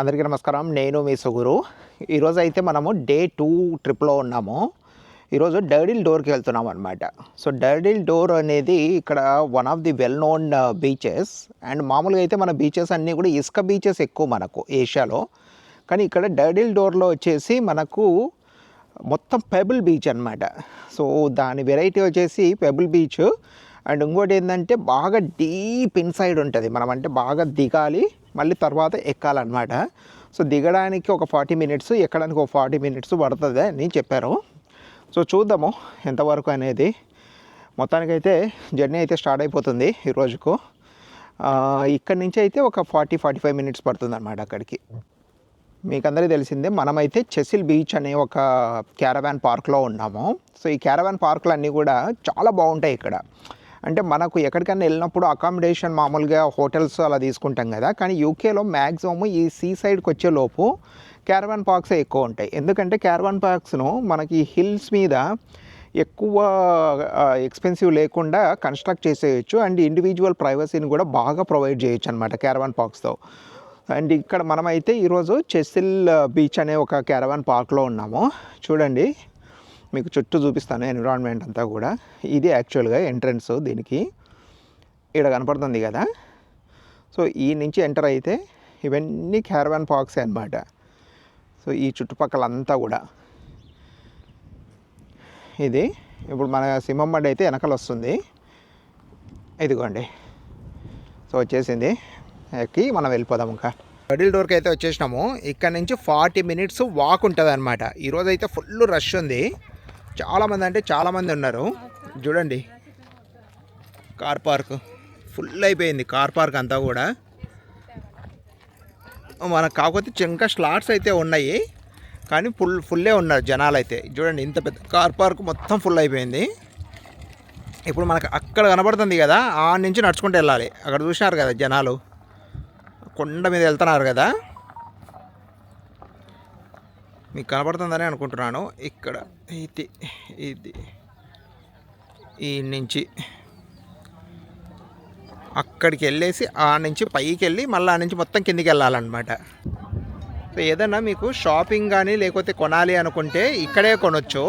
అందరికీ నమస్కారం. నేను మీ సుగురు. ఈరోజు అయితే మనము డే టూ ట్రిప్లో ఉన్నాము. ఈరోజు డర్డిల్ డోర్కి వెళ్తున్నాం అనమాట సో డర్డిల్ డోర్ అనేది ఇక్కడ one of the well known beaches. And మామూలుగా అయితే మన బీచెస్ అన్నీ కూడా ఇసుక బీచెస్ ఎక్కువ మనకు ఏషియాలో. కానీ ఇక్కడ డర్డిల్ డోర్లో వచ్చేసి మనకు మొత్తం పెబుల్ బీచ్ అనమాట సో దాని వెరైటీ వచ్చేసి పెబుల్ బీచ్. అండ్ ఇంకోటి ఏంటంటే బాగా డీప్ ఇన్సైడ్ ఉంటుంది. మనం అంటే బాగా దిగాలి. మళ్ళీ తర్వాత ఎక్కాలన్నమాట. సో దిగడానికి ఒక ఫార్టీ మినిట్స్ ఎక్కడానికి ఒక ఫార్టీ మినిట్స్ పడుతుంది అని చెప్పారు. సో చూద్దాము ఎంతవరకు అనేది. మొత్తానికైతే జర్నీ అయితే స్టార్ట్ అయిపోతుంది ఈ రోజుకు. ఇక్కడి నుంచి అయితే ఒక ఫార్టీ ఫార్టీ ఫైవ్ మినిట్స్ పడుతుంది అనమాట అక్కడికి. మీకందరికీ తెలిసిందే మనమైతే చెసిల్ బీచ్ అనే ఒక క్యారవాన్ పార్క్లో ఉన్నాము. సో ఈ క్యారవాన్ పార్కులు అన్నీ కూడా చాలా బాగుంటాయి ఇక్కడ. అంటే మనకు ఎక్కడికైనా వెళ్ళినప్పుడు అకామిడేషన్ మామూలుగా హోటల్స్ అలా తీసుకుంటాం కదా. కానీ యూకేలో మ్యాక్సిమమ్ ఈ సీ సైడ్కి వచ్చే లోపు క్యారవాన్ పార్క్స్ ఎక్కువ ఉంటాయి. ఎందుకంటే క్యారవాన్ పార్క్స్ను మనకి హిల్స్ మీద ఎక్కువ ఎక్స్పెన్సివ్ లేకుండా కన్స్ట్రక్ట్ చేసేయచ్చు. అండ్ ఇండివిజువల్ ప్రైవసీని కూడా బాగా ప్రొవైడ్ చేయొచ్చు అనమాట క్యారవాన్ పార్క్స్తో అండ్ ఇక్కడ మనమైతే ఈరోజు చెసిల్ బీచ్ అనే ఒక క్యారవాన్ పార్క్లో ఉన్నాము. చూడండి. మీకు చుట్టూ చూపిస్తాను ఎన్విరాన్మెంట్ అంతా కూడా. ఇది యాక్చువల్గా ఎంట్రన్స్ దీనికి. ఇక్కడ కనపడుతుంది కదా. సో ఈ నుంచి ఎంటర్ అయితే ఇవన్నీ క్యారవాన్ పార్క్సే అన్నమాట. సో ఈ చుట్టుపక్కల అంతా కూడా. ఇది ఇప్పుడు మన సింహమ్మడి అయితే వెనకలు వస్తుంది. ఇదిగోండి. సో వచ్చేసింది. ఎక్కి మనం వెళ్ళిపోదాం ఇంకా. గడిల్ డోర్కి అయితే వచ్చేసినాము. ఇక్కడ నుంచి ఫార్టీ మినిట్స్ వాక్ ఉంటుంది అనమాట ఈరోజు అయితే ఫుల్ రష్ ఉంది. చాలామంది అంటే చాలామంది ఉన్నారు. చూడండి. Car park. ఫుల్ అయిపోయింది కార్ పార్క్ అంతా కూడా. మనకు కాకపోతే ఇంకా స్లాట్స్ అయితే ఉన్నాయి. కానీ ఫుల్ ఫుల్లే ఉన్నారు జనాలు అయితే చూడండి ఇంత పెద్ద కార్ పార్క్ మొత్తం ఫుల్ అయిపోయింది. ఇప్పుడు మనకు అక్కడ కనబడుతుంది కదా ఆ నుంచి నడుచుకుంటూ వెళ్ళాలి. అక్కడ చూసినారు కదా జనాలు. కొండ మీద వెళ్తున్నారు కదా. మీకు కనబడుతుందని అనుకుంటున్నాను. ఇక్కడ ఇది ఇది ఈ నుంచి అక్కడికి వెళ్ళేసి ఆ నుంచి పైకి వెళ్ళి మళ్ళీ ఆ నుంచి మొత్తం కిందికి వెళ్ళాలన్నమాట. సో ఏదన్నా మీకు షాపింగ్ కానీ లేకపోతే కొనాలి అనుకుంటే ఇక్కడే కొనొచ్చు.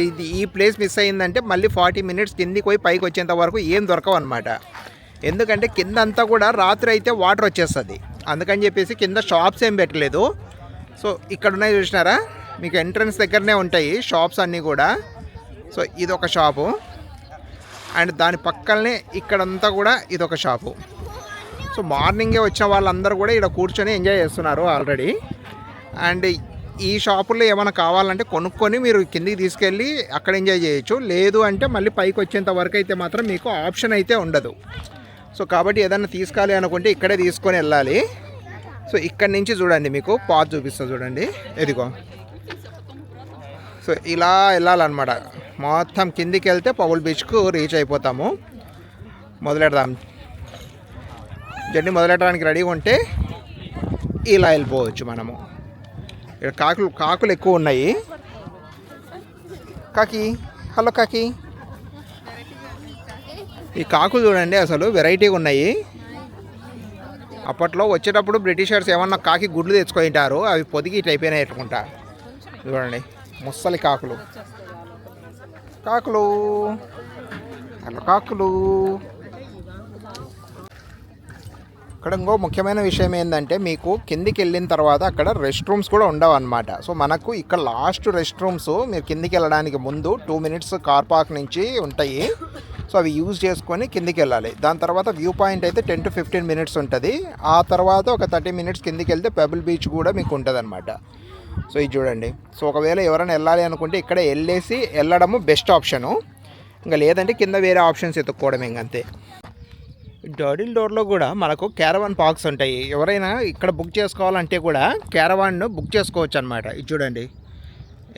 ఇది ఈ ప్లేస్ మిస్ అయిందంటే మళ్ళీ ఫార్టీ మినిట్స్ కిందికి పోయి పైకి వచ్చేంత వరకు ఏం దొరకవు అనమాట ఎందుకంటే కింద అంతా కూడా రాత్రి అయితే వాటర్ వచ్చేస్తుంది. అందుకని చెప్పేసి కింద షాప్స్ ఏం పెట్టలేదు. సో ఇక్కడ ఉన్నాయి చూసినారా? మీకు ఎంట్రన్స్ దగ్గరనే ఉంటాయి షాప్స్ అన్నీ కూడా. సో ఇది ఒక షాపు. అండ్ దాని పక్కనే ఇక్కడంతా కూడా ఇది ఒక షాపు. సో మార్నింగే వచ్చిన వాళ్ళందరూ కూడా ఇక్కడ కూర్చొని ఎంజాయ్ చేస్తున్నారు ఆల్రెడీ. అండ్ ఈ షాపుల్లో ఏమైనా కావాలంటే కొనుక్కొని మీరు కిందికి తీసుకెళ్ళి అక్కడ ఎంజాయ్ చేయొచ్చు. లేదు అంటే మళ్ళీ పైకి వచ్చేంత వరకు అయితే మాత్రం మీకు ఆప్షన్ అయితే ఉండదు. సో కాబట్టి ఏదైనా తీసుకోవాలి అనుకుంటే ఇక్కడే తీసుకొని వెళ్ళాలి. సో ఇక్కడి నుంచి చూడండి మీకు పాత్ చూపిస్తా చూడండి. ఎదిగో సో ఇలా వెళ్ళాలన్నమాట. మొత్తం కిందికి వెళ్తే పౌల్ బీచ్కు రీచ్ అయిపోతాము. మొదలెడదాం. జర్నీ మొదలెట్టడానికి రెడీగా ఉంటే ఇలా వెళ్ళిపోవచ్చు మనము. ఇక్కడ కాకులు కాకులు ఎక్కువ ఉన్నాయి. కాకి హలో కాకి. ఈ కాకులు చూడండి అసలు వెరైటీగా ఉన్నాయి. అప్పట్లో వచ్చేటప్పుడు బ్రిటిషర్స్ ఏమన్నా కాకి గుడ్లు తెచ్చుకుంటారు అవి పొదిగి ఇట్లా అయిపోయినాయి ఎట్టుకుంటా చూడండి ముస్సలి కాకులు. కాకులు. హలో కాకులు. ఇక్కడ ఇంకో ముఖ్యమైన విషయం ఏంటంటే మీకు కిందికి వెళ్ళిన తర్వాత అక్కడ రెస్ట్ రూమ్స్ కూడా ఉండవు అనమాట సో మనకు ఇక్కడ లాస్ట్ రెస్ట్ రూమ్స్ మీరు కిందికి వెళ్ళడానికి ముందు టూ మినిట్స్ కార్ పార్క్ నుంచి ఉంటాయి. సో అవి యూజ్ చేసుకొని కిందికి వెళ్ళాలి. దాని తర్వాత వ్యూ పాయింట్ అయితే టెన్ టు ఫిఫ్టీన్ మినిట్స్ ఉంటుంది. ఆ తర్వాత ఒక థర్టీ మినిట్స్ కిందికి వెళ్తే పెబుల్ బీచ్ కూడా మీకు ఉంటుంది అనమాట సో ఇది చూడండి. సో ఒకవేళ ఎవరైనా వెళ్ళాలి అనుకుంటే ఇక్కడ వెళ్ళేసి వెళ్ళడము బెస్ట్ ఆప్షను. ఇంకా లేదంటే కింద వేరే ఆప్షన్స్ ఎత్తుక్కోవడం ఇంకంతే డర్డిల్ డోర్లో కూడా మనకు క్యారవాన్ పార్క్స్ ఉంటాయి. ఎవరైనా ఇక్కడ బుక్ చేసుకోవాలంటే కూడా క్యారవాన్ను బుక్ చేసుకోవచ్చు అనమాట ఇది చూడండి.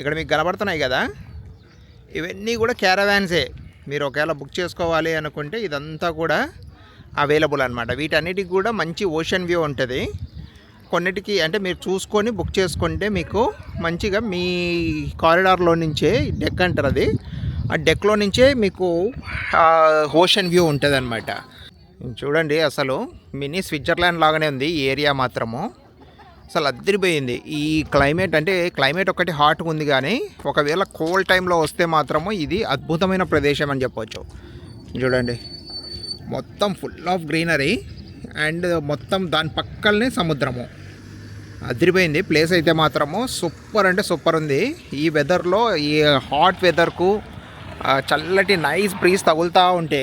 ఇక్కడ మీకు కనబడుతున్నాయి కదా. ఇవన్నీ కూడా క్యారవాన్సే. మీరు ఒకవేళ బుక్ చేసుకోవాలి అనుకుంటే ఇదంతా కూడా అవైలబుల్ అనమాట వీటన్నిటికి కూడా మంచి ఓషన్ వ్యూ ఉంటుంది. కొన్నిటికి అంటే మీరు చూసుకొని బుక్ చేసుకుంటే మీకు మంచిగా మీ కారిడార్లో నుంచే డెక్ అంటారు అది. ఆ డెక్లో నుంచే మీకు ఓషన్ వ్యూ ఉంటుంది అనమాట చూడండి అసలు మినీ స్విట్జర్లాండ్ లాగానే ఉంది ఈ ఏరియా మాత్రము. అసలు అద్దరిపోయింది. ఈ క్లైమేట్ అంటే క్లైమేట్ ఒకటి హాట్గా ఉంది కానీ ఒకవేళ కోల్డ్ టైంలో వస్తే మాత్రము ఇది అద్భుతమైన ప్రదేశం అని చెప్పవచ్చు చూడండి. మొత్తం ఫుల్ ఆఫ్ గ్రీనరీ అండ్ మొత్తం దాని పక్కనే సముద్రము. అదిరిపోయింది ప్లేస్ అయితే మాత్రము సూపర్ అంటే సూపర్ ఉంది. ఈ వెదర్లో ఈ హాట్ వెదర్కు చల్లటి నైస్ బ్రీజ్ తగులుతూ ఉంటే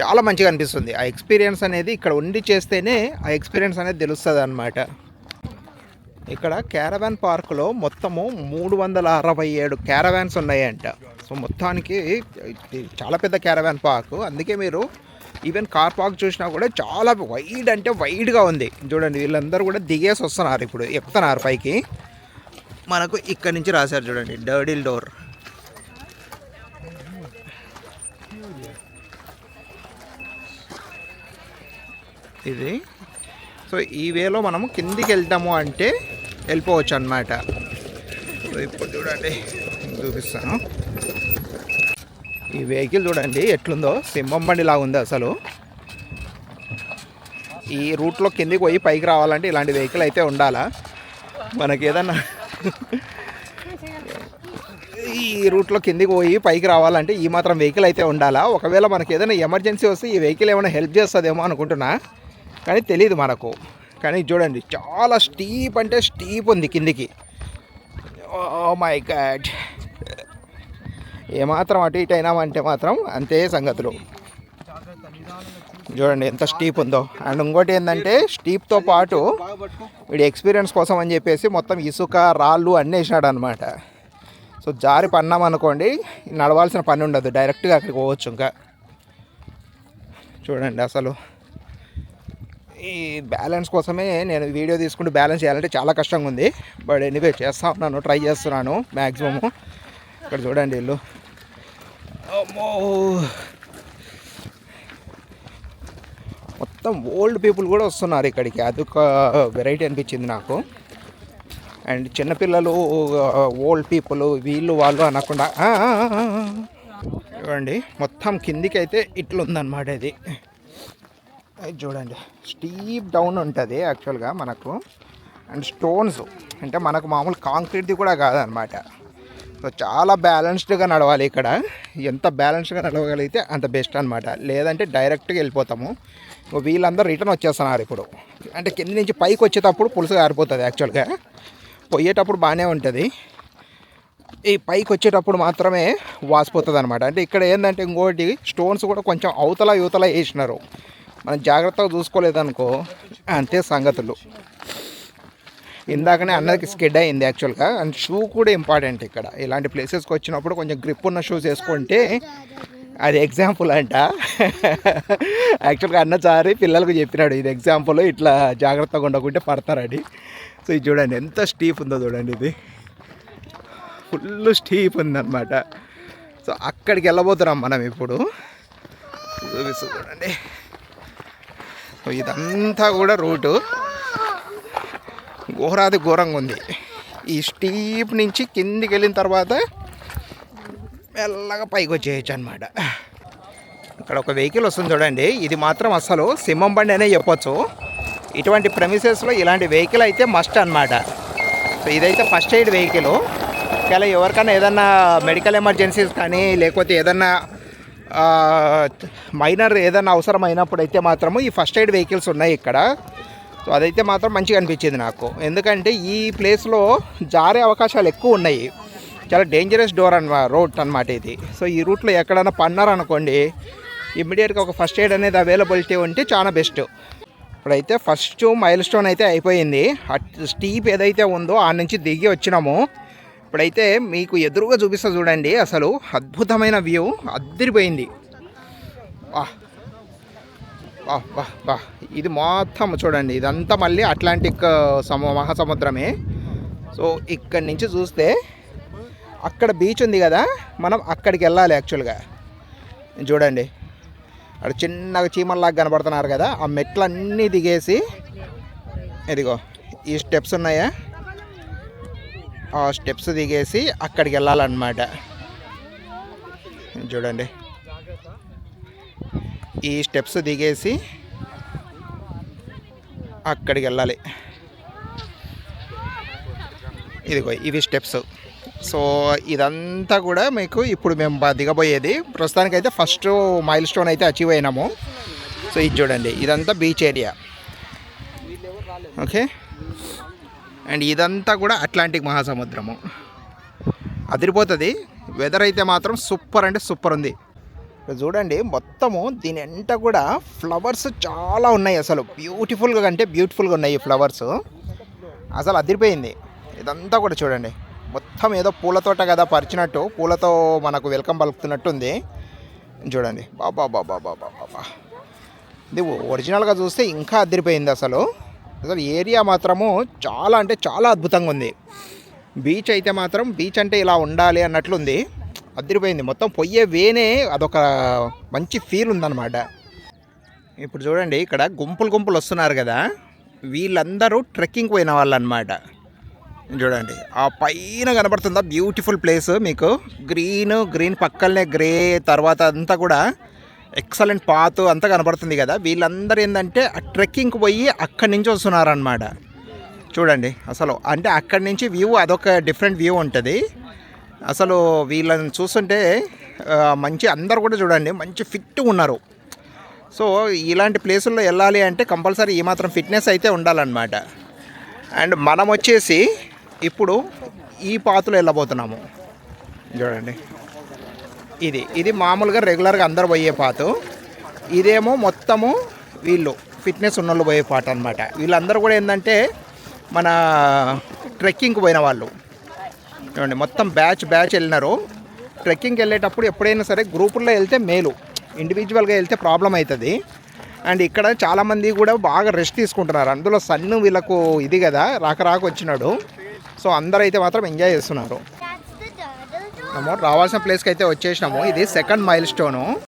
చాలా మంచిగా అనిపిస్తుంది. ఆ ఎక్స్పీరియన్స్ అనేది ఇక్కడ ఉండి చేస్తేనే ఆ ఎక్స్పీరియన్స్ అనేది తెలుస్తుంది అనమాట ఇక్కడ క్యారవాన్ పార్కులో మొత్తము మూడు వందల అరవై ఏడు క్యారవాన్స్ ఉన్నాయంట. సో మొత్తానికి చాలా పెద్ద క్యారవాన్ పార్క్. అందుకే మీరు ఈవెన్ కార్ పార్క్ చూసినా కూడా చాలా వైడ్ అంటే వైడ్గా ఉంది. చూడండి వీళ్ళందరూ కూడా దిగేసి వస్తున్నారు ఇప్పుడు ఎక్కుతున్నారు పైకి. మనకు ఇక్కడ నుంచి రాశారు చూడండి డర్డిల్ డోర్. ఇది. సో ఈ వేలో మనము కిందికి వెళ్తాము అంటే వెళ్ళిపోవచ్చు అనమాట ఇప్పుడు చూడండి చూపిస్తాను. ఈ వెహికల్ చూడండి ఎట్లుందో? సింహం బండిలా ఉంది అసలు. ఈ రూట్లో కిందికి పోయి పైకి రావాలంటే ఇలాంటి వెహికల్ అయితే ఉండాలా? మనకి ఏదన్నా ఈ రూట్లో కిందికి పోయి పైకి రావాలంటే ఈ మాత్రం వెహికల్ అయితే ఉండాలా? ఒకవేళ మనకి ఏదైనా ఎమర్జెన్సీ వస్తే ఈ వెహికల్ ఏమైనా హెల్ప్ చేస్తుందేమో అనుకుంటున్నా. కానీ తెలియదు మనకు. కానీ చూడండి చాలా స్టీప్ అంటే స్టీప్ ఉంది కిందికి. ఓ మై గాడ్ ఏమాత్రం అటు ఇటు అయినామంటే మాత్రం అంతే సంగతులు. చూడండి ఎంత స్టీప్ ఉందో. అండ్ ఇంకోటి ఏంటంటే స్టీప్తో పాటు వీడి ఎక్స్పీరియన్స్ కోసం అని చెప్పేసి మొత్తం ఇసుక రాళ్ళు అన్నీ వేసినాడు అనమాట సో జారి పన్నాం అనుకోండి నడవాల్సిన పని ఉండదు. డైరెక్ట్గా అక్కడికి పోవచ్చు ఇంకా. చూడండి అసలు. ఈ బ్యాలెన్స్ కోసమే నేను వీడియో తీసుకుంటూ బ్యాలెన్స్ చేయాలంటే చాలా కష్టంగా ఉంది. బట్ ఎనీవే చేస్తా ఉన్నాను ట్రై చేస్తున్నాను మ్యాక్సిమము ఇక్కడ చూడండి వీళ్ళు. అమ్మో! మొత్తం ఓల్డ్ పీపుల్ కూడా వస్తున్నారు ఇక్కడికి. అదొక వెరైటీ అనిపించింది నాకు. అండ్ చిన్నపిల్లలు ఓల్డ్ పీపుల్ వీళ్ళు వాళ్ళు అనకుండా చూడండి మొత్తం కిందికి అయితే ఇట్లుందనమాట ఇది. అది చూడండి. స్టీప్ డౌన్ ఉంటుంది యాక్చువల్గా మనకు. అండ్ స్టోన్స్ అంటే మనకు మామూలు కాంక్రీట్ది కూడా కాదనమాట. సో చాలా బ్యాలెన్స్డ్గా నడవాలి ఇక్కడ. ఎంత బ్యాలెన్స్డ్గా నడవగలిగితే అంత బెస్ట్ అనమాట లేదంటే డైరెక్ట్గా వెళ్ళిపోతాము. వీళ్ళందరూ రిటర్న్ వచ్చేస్తున్నారు ఇప్పుడు. అంటే కింద నుంచి పైకి వచ్చేటప్పుడు పులుసు ఆరిపోతుంది యాక్చువల్గా. పోయేటప్పుడు బాగానే ఉంటుంది. ఈ పైకి వచ్చేటప్పుడు మాత్రమే వాసిపోతుంది అనమాట అంటే ఇక్కడ ఏంటంటే ఇంకోటి స్టోన్స్ కూడా కొంచెం అవతల యువతల వేసినారు. మనం జాగ్రత్తగా చూసుకోలేదనుకో అంతే సంగతులు. ఇందాకనే అన్నకి స్కెడ్ అయింది యాక్చువల్గా. అండ్ షూ కూడా ఇంపార్టెంట్ ఇక్కడ. ఇలాంటి ప్లేసెస్కి వచ్చినప్పుడు కొంచెం గ్రిప్ ఉన్న షూస్ వేసుకుంటే అది ఎగ్జాంపుల్ అంట. యాక్చువల్గా అన్నసారి పిల్లలకు చెప్పినాడు ఇది ఎగ్జాంపుల్ ఇట్లా జాగ్రత్తగా ఉండకుంటే పడతారని. సో ఇది చూడండి ఎంత స్టీప్ ఉందో చూడండి ఇది. ఫుల్ స్టీప్ ఉందన్నమాట. సో అక్కడికి వెళ్ళబోతున్నాం మనం ఇప్పుడు. చూపిస్తూ చూడండి. సో ఇదంతా కూడా రూటు. ఘోరాది ఘోరంగా ఉంది. ఈ స్టీప్ నుంచి కిందికి వెళ్ళిన తర్వాత మెల్లగా పైకి వచ్చేయచ్చు అనమాట ఇక్కడ ఒక వెహికల్ వస్తుంది చూడండి. ఇది మాత్రం అసలు సింహం బండి అనే చెప్పొచ్చు. ఇటువంటి ప్రెమిసెస్లో ఇలాంటి వెహికల్ అయితే మస్ట్ అనమాట సో ఇదైతే ఫస్ట్ ఎయిడ్ వెహికల్. ఒకవేళ ఎవరికైనా ఏదన్నా మెడికల్ ఎమర్జెన్సీస్ కానీ లేకపోతే ఏదన్నా మైనర్ ఏదైనా అవసరం అయినప్పుడైతే అయితే మాత్రము ఈ ఫస్ట్ ఎయిడ్ వెహికల్స్ ఉన్నాయి ఇక్కడ. సో అదైతే మాత్రం మంచిగా అనిపించింది నాకు. ఎందుకంటే ఈ ప్లేస్లో జారే అవకాశాలు ఎక్కువ ఉన్నాయి. చాలా డేంజరస్ డోర్ అన్న రోడ్ అనమాట ఇది. సో ఈ రూట్లో ఎక్కడైనా పన్నారనుకోండి ఇమ్మీడియట్గా ఒక ఫస్ట్ ఎయిడ్ అనేది అవైలబిలిటీ ఉంటే చాలా బెస్ట్ ఇప్పుడైతే ఫస్ట్ మైల్ స్టోన్ అయితే అయిపోయింది. స్టీప్ ఏదైతే ఉందో ఆ నుంచి దిగి వచ్చినాము. ఇప్పుడైతే మీకు ఎదురుగా చూపిస్తా చూడండి. అసలు అద్భుతమైన వ్యూ. అద్దరిపోయింది. వా వా వా వా ఇది మొత్తం చూడండి. ఇదంతా మళ్ళీ అట్లాంటిక్ సమ మహాసముద్రమే. సో ఇక్కడి నుంచి చూస్తే అక్కడ బీచ్ ఉంది కదా. మనం అక్కడికి వెళ్ళాలి యాక్చువల్గా. చూడండి. అక్కడ చిన్నగా చీమల్లాగా కనబడుతున్నారు కదా. ఆ మెట్లన్నీ దిగేసి ఇదిగో ఈ స్టెప్స్ ఉన్నాయా? ఆ స్టెప్స్ దిగేసి అక్కడికి వెళ్ళాలన్నమాట. చూడండి. ఈ స్టెప్స్ దిగేసి అక్కడికి వెళ్ళాలి. ఇదిగో ఇవి స్టెప్స్. సో ఇదంతా కూడా మీకు ఇప్పుడు మేము దిగబోయేది. ప్రస్తుతానికైతే ఫస్ట్ మైల్ స్టోన్ అయితే అచీవ్ అయినాము. సో ఇది చూడండి. ఇదంతా బీచ్ ఏరియా. ఓకే? అండ్ ఇదంతా కూడా అట్లాంటిక్ మహాసముద్రము. అదిరిపోతుంది. వెదర్ అయితే మాత్రం సూపర్ అంటే సూపర్ ఉంది. చూడండి మొత్తము దీని ఎంట కూడా ఫ్లవర్స్ చాలా ఉన్నాయి అసలు. బ్యూటిఫుల్గా అంటే బ్యూటిఫుల్గా ఉన్నాయి ఈ ఫ్లవర్స్ అసలు అదిరిపోయింది. ఇదంతా కూడా చూడండి. మొత్తం ఏదో పూలతోట కదా పరిచినట్టు పూలతో మనకు వెల్కమ్ పలుకుతున్నట్టుంది. చూడండి. బాబా బాబా బాబా బాబా. ఇది ఒరిజినల్గా చూస్తే ఇంకా అదిరిపోయింది అసలు. అసలు ఏరియా మాత్రము చాలా అంటే చాలా అద్భుతంగా ఉంది. బీచ్ అయితే మాత్రం బీచ్ అంటే ఇలా ఉండాలి అన్నట్లుంది. అదిరిపోయింది. మొత్తం పొయ్యే వేనే అదొక మంచి ఫీల్ ఉందన్నమాట. ఇప్పుడు చూడండి ఇక్కడ గుంపులు గుంపులు వస్తున్నారు కదా. వీళ్ళందరూ ట్రెక్కింగ్ పోయిన వాళ్ళు అనమాట చూడండి ఆ పైన కనబడుతుందా? బ్యూటిఫుల్ ప్లేస్ మీకు. గ్రీన్ గ్రీన్ పక్కనే గ్రే తర్వాత అంతా కూడా ఎక్సలెంట్ పాత్ అంతా కనబడుతుంది కదా. వీళ్ళందరూ ఏంటంటే ఆ ట్రెక్కింగ్కి పోయి అక్కడి నుంచి వస్తున్నారనమాట చూడండి అసలు అంటే అక్కడి నుంచి వ్యూ అదొక డిఫరెంట్ వ్యూ ఉంటుంది. అసలు వీళ్ళని చూస్తుంటే మంచి అందరు కూడా చూడండి మంచి ఫిట్గా ఉన్నారు. సో ఇలాంటి ప్లేసుల్లో వెళ్ళాలి అంటే కంపల్సరీ ఈ మాత్రం ఫిట్నెస్ అయితే ఉండాలన్నమాట. అండ్ మనం వచ్చేసి ఇప్పుడు ఈ పాతులు వెళ్ళబోతున్నాము. చూడండి. ఇది. ఇది మామూలుగా రెగ్యులర్గా అందరు పోయే పాతు ఇదేమో మొత్తము వీళ్ళు ఫిట్నెస్ ఉన్నోళ్ళు పోయే పాట అనమాట వీళ్ళందరూ కూడా ఏంటంటే మన ట్రెక్కింగ్కి పోయిన వాళ్ళు. చూడండి మొత్తం బ్యాచ్ బ్యాచ్ వెళ్ళినారు. ట్రెక్కింగ్కి వెళ్ళేటప్పుడు ఎప్పుడైనా సరే గ్రూపుల్లో వెళ్తే మేలు. ఇండివిజువల్గా వెళ్తే ప్రాబ్లం అవుతుంది. అండ్ ఇక్కడ చాలామంది కూడా బాగా రెస్ట్ తీసుకుంటున్నారు. అందులో సన్ను వీళ్ళకు ఇది కదా రాక రాక వచ్చినాడు. సో అందరూ అయితే మాత్రం ఎంజాయ్ చేస్తున్నారు. రావాల్సిన ప్లేస్కి అయితే వచ్చేసినాము. ఇది సెకండ్ మైల్ స్టోను